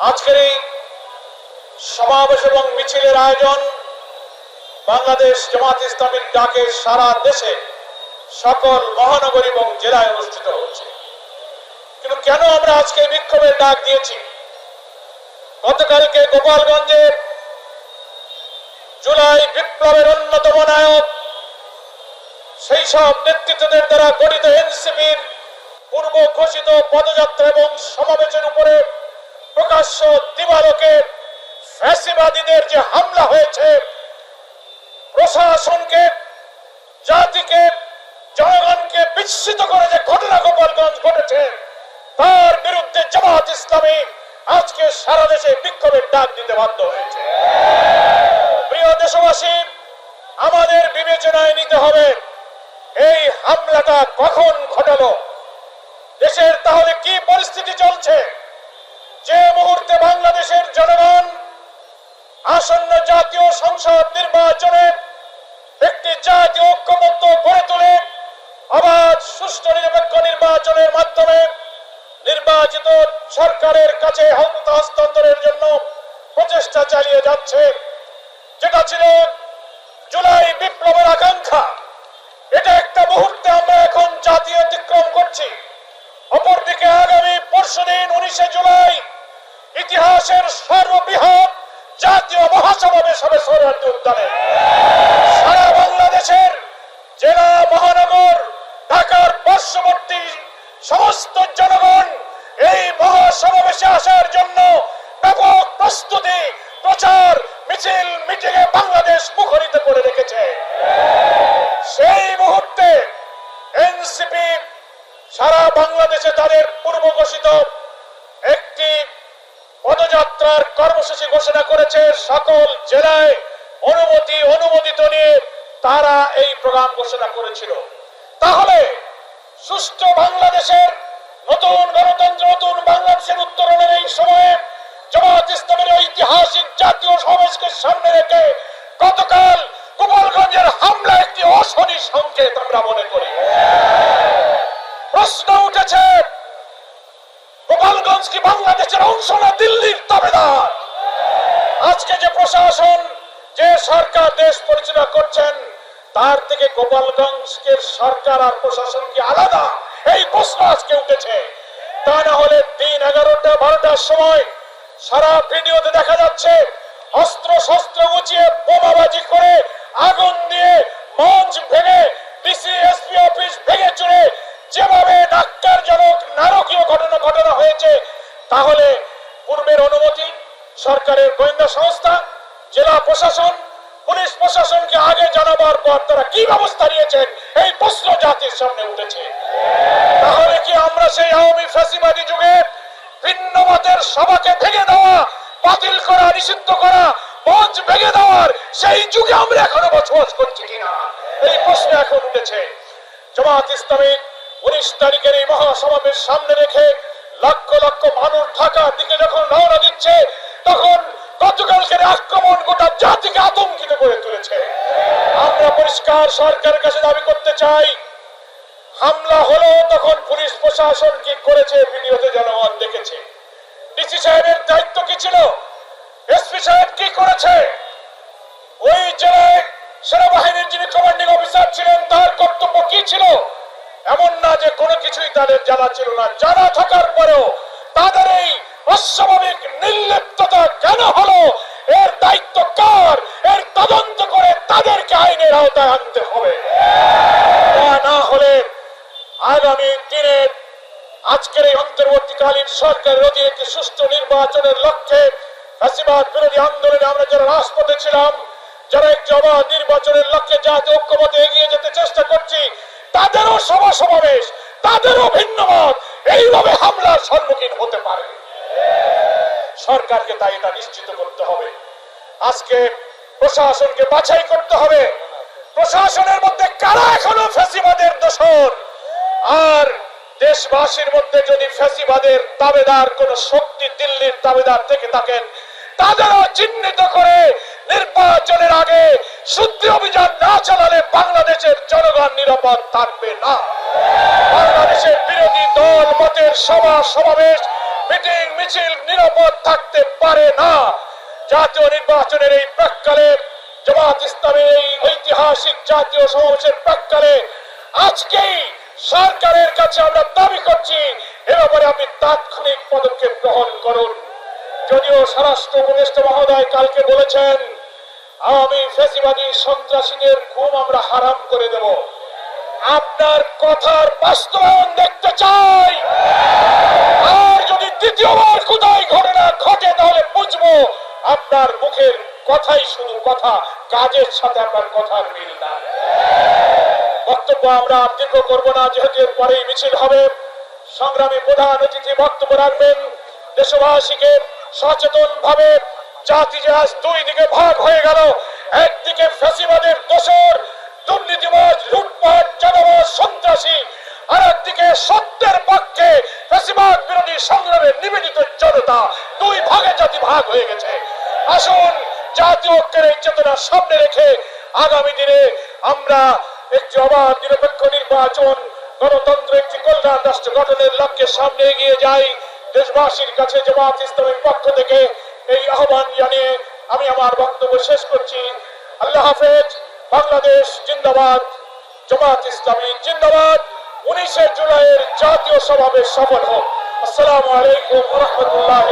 আজকের এই সমাবেশ এবং মিছিলের আয়োজন বাংলাদেশ জামাত ইসলামের ডাকে সারা দেশে সকল মহানগর এবং জেলায় অনুষ্ঠিত হচ্ছে। কিন্তু কেন আমরা আজকে বিক্ষোভের ডাক দিয়েছি? গতকালকে গোপালগঞ্জে জুলাই বিপ্লবের অন্যতম নায়ক, সেই সব নেতৃত্বদের দ্বারা গঠিত এনসিপির পূর্ব ঘোষিত পদযাত্রা এবং সমাবেশের উপরে প্রকাশ্য দিবালোকে ফ্যাসিবাদীদের যে হামলা হয়েছে, প্রশাসনকে, জাতিকে, জনগণকে বিস্মিত করে যে ঘটনা গোপালগঞ্জ ঘটেছে, তার বিরুদ্ধে জামাত ইসলামী আজকে সারা দেশে বিক্ষোভের ডাক দিতে বাধ্য হয়েছে। প্রিয় দেশবাসী, আমাদের বিবেচনায় নিতে হবে এই হামলাটা কখন ঘটালো, দেশের তাহলে কি পরিস্থিতি চলছে? যে মুহূর্তে বাংলাদেশের জনগণ আসন্ন জাতীয় সংসদ নির্বাচনে একটি জাতীয় ঐক্যমত্য গড়ে তোলে, আবার সুষ্ঠু নিরপেক্ষ নির্বাচনের মাধ্যমে নির্বাচিত সরকারের কাছে ক্ষমতা হস্তান্তরের জন্য প্রচেষ্টা চালিয়ে যাচ্ছে। যেটা ছিল জুলাই বিপ্লবের আকাঙ্ক্ষা। এটা একটা মুহূর্তে আমরা এখন জাতীয় অতিক্রম করছি। অপরদিকে আগামী পরশুদিন উনিশে জুলাই ইতিহাসের সর্ববৃহৎ জাতীয় মহাসমাবেশ হবে সৌরার্দি উদ্যানে। সারা বাংলাদেশের জেলা মহানগর, ঢাকার পার্শ্ববর্তী সমস্ত জনগণ এই মহাসমাবেশে আসার জন্য ব্যাপক প্রস্তুতি, প্রচার, মিছিল, মিটিংয়ে বাংলাদেশ মুখরিত করে রেখেছে। সেই মুহূর্তে এনসিপি সারা বাংলাদেশে তাদের পূর্ব ঘোষিত পদযাত্রার কর্মসূচি ঘোষণা করেছে সকল জেলায় অনুমতি অনুমোদিত নিয়ে তারা এই প্রোগ্রাম ঘোষণা করেছিল। তাহলে সুষ্ঠু বাংলাদেশের নতুন গণতন্ত্র, নতুন বাংলাদেশের উত্তরণের এই সময়ে জামাত ইসলামের ঐতিহাসিক জাতীয় সমাবেশকে সামনে রেখে গতকাল গোপালগঞ্জের হামলা একটি অশনি সংকেত আমরা মনে করি। প্রশ্ন উঠেছে গোপালগঞ্জ কি বাংলাদেশের অংশ না দিল্লির দাবেদার? আজকে যে প্রশাসন, যে সরকার দেশ পরিচালনা করছেন, তার থেকে গোপালগঞ্জের সরকার আর প্রশাসন কি আলাদা? এই প্রশ্ন আজকে উঠেছে। তা না হলে দিন এগারোটা, বারোটার সময় সারা ভিডিওতে দেখা যাচ্ছে অস্ত্র শস্ত্র গুছিয়ে বোমাবাজি করে আগুন দিয়ে মঞ্চ ভেঙে ডিসি এসপি অফিস ভেঙে চুরে যেভাবে ডাক্তারজনক নারকীয় ঘটনা ঘটনা হয়েছে, তাহলে পূর্বের অনুমতি সরকারের গোয়েন্দা সংস্থা, জেলা প্রশাসন, পুলিশ প্রশাসনকে আগে জানাবার পর তারা কি ব্যবস্থা নিয়েছেন, এই প্রশ্ন জাতির সামনে উঠেছে। তাহলে কি আমরা সেই আওয়ামী ফ্যাসিবাদী যুগে ভিন্ন মতের সভাকে ভেঙে দেওয়া, বাতিল করা, নিষিদ্ধ করা, মঞ্চ ভেঙে দেওয়ার সেই যুগে আমরা এখনও বসবাস করছি কিনা? এই প্রশ্ন এখন উঠেছে। জামাত ইসলামী উনিশ তারিখের এই মহাসমাবেশ সামনে রেখে লক্ষ লক্ষ মানুষ ঢাকার দিকে যখন রওনা দিচ্ছে, তখন গতকালকের আক্রমণ গোটা জাতিকে আতঙ্কিত করে তুলেছে। আমরা পরিষ্কার সরকারের কাছে দাবি করতে চাই, হামলা হলো তখন পুলিশ প্রশাসন কি করেছে ভিডিওতে জনগণ দেখেছে। ডিসি সাহেবের দায়িত্ব কি ছিল? এসপি সাহেব কি করেছে? ওই জেলায় সেনাবাহিনীর যিনি কমান্ডিং অফিসার এমন না যে কোনো কিছুই তাদের জানা ছিল না। জানা থাকার পরেও তাদের এই অস্বাভাবিক নির্লিপ্ততা কেন হলো? এর দায়িত্ব কার? এর তদন্ত করে তাদেরকে আইনের আওতায় আনতে হবে। না হলে আগামী দিনে আজকের এই অন্তর্বর্তীকালীন সরকারের অধীনে একটি সুষ্ঠু নির্বাচনের লক্ষ্যে ফ্যাসিবাদ বিরোধী আন্দোলনে আমরা যারা রাজপথে ছিলাম, যারা একটি অবাধ নির্বাচনের লক্ষ্যে জাতীয় ঐক্যমতে এগিয়ে যেতে চেষ্টা করছি তাদেরও সভা সমাবেশ তাদেরও ভিন্ন মত এইভাবে হামলার সম্মুখীন হতে পারে। সরকারকে তাই এটা নিশ্চিত করতে হবে। আজকে প্রশাসনকে বাছাই করতে হবে। প্রশাসনের মধ্যে কারা এখনও ফ্যাসিবাদের দোষর? আর দেশবাসীর মধ্যে যদি ফ্যাসিবাদের দাবেদার কোন শক্তি দিল্লির দাবেদার থেকে থাকেন, তাদেরও চিহ্নিত করে নির্বাচনের আগে শুদ্ধি অভিযান না চালালে বাংলাদেশের জনগণ নিরাপদ থাকবে না। বাংলাদেশের বিরোধী দল, মতের সভা, সমাবেশ, মিটিং, মিছিল নিরাপদ থাকতে পারে না। জাতীয় নির্বাচনের এই প্রাককালে, জামাত ইসলামের এই ঐতিহাসিক জাতীয় সমাবেশের প্রাককালে আজকেই সরকারের কাছে আমরা দাবি করছি, এ ব্যাপারে আপনি তাৎক্ষণিক পদক্ষেপ গ্রহণ করুন। যদিও স্বরাষ্ট্র উপদেষ্টা মহোদয় কালকে বলেছেন আওয়ামী ফেসিবাদী সন্ত্রাসীদের ঘুম আমরা হারাম করে দেব। আপনার কথার বাস্তবায়ন দেখতে চাই। আর যদি দ্বিতীয়বার কোথায় ঘটনা ঘটে, তাহলে বুঝব আপনার মুখের কথাই শুধু কথা, কাজের সাথে আপনার কথার মিল না। বক্তব্য আমরা আর দীর্ঘ করব না, যেহেতু পরেই মিছিল হবে। সংগ্রামী প্রধান অতিথি বক্তব্য রাখবেন দেশবাসীকে। সচেতন ভাবে জাতি আজ দুই দিকে ভাগ হয়ে গেল, একদিকে ফ্যাসিবাদের দোষর, দুর্নীতিবাজ, লুটপাট, চাঁদাবাজ, সন্ত্রাসী, আর একদিকে সত্যের পক্ষে ফ্যাসিবাদ বিরোধী সংগ্রামের নিবেদিত জনতা। দুই ভাগে জাতি ভাগ হয়ে গেছে। আসুন জাতীয় ঐক্যের এই চেতনা সামনে রেখে আগামী দিনে আমরা একটি অবাধ, নিরপেক্ষ নির্বাচন, গণতন্ত্র, একটি কল্যাণ রাষ্ট্র গঠনের লক্ষ্যে সামনে এগিয়ে যাই। দেশবাসীর কাছে জামাত ইসলামের পক্ষ থেকে এই আহ্বান জানিয়ে আমি আমার বক্তব্য শেষ করছি। আল্লাহ হাফেজ, বাংলাদেশ জিন্দাবাদ, জামাত ইসলামী জিন্দাবাদ। উনিশে জুলাইয়ের জাতীয় সমাবেশ সফল হোক। আসসালামু আলাইকুম রহমতুল্লাহ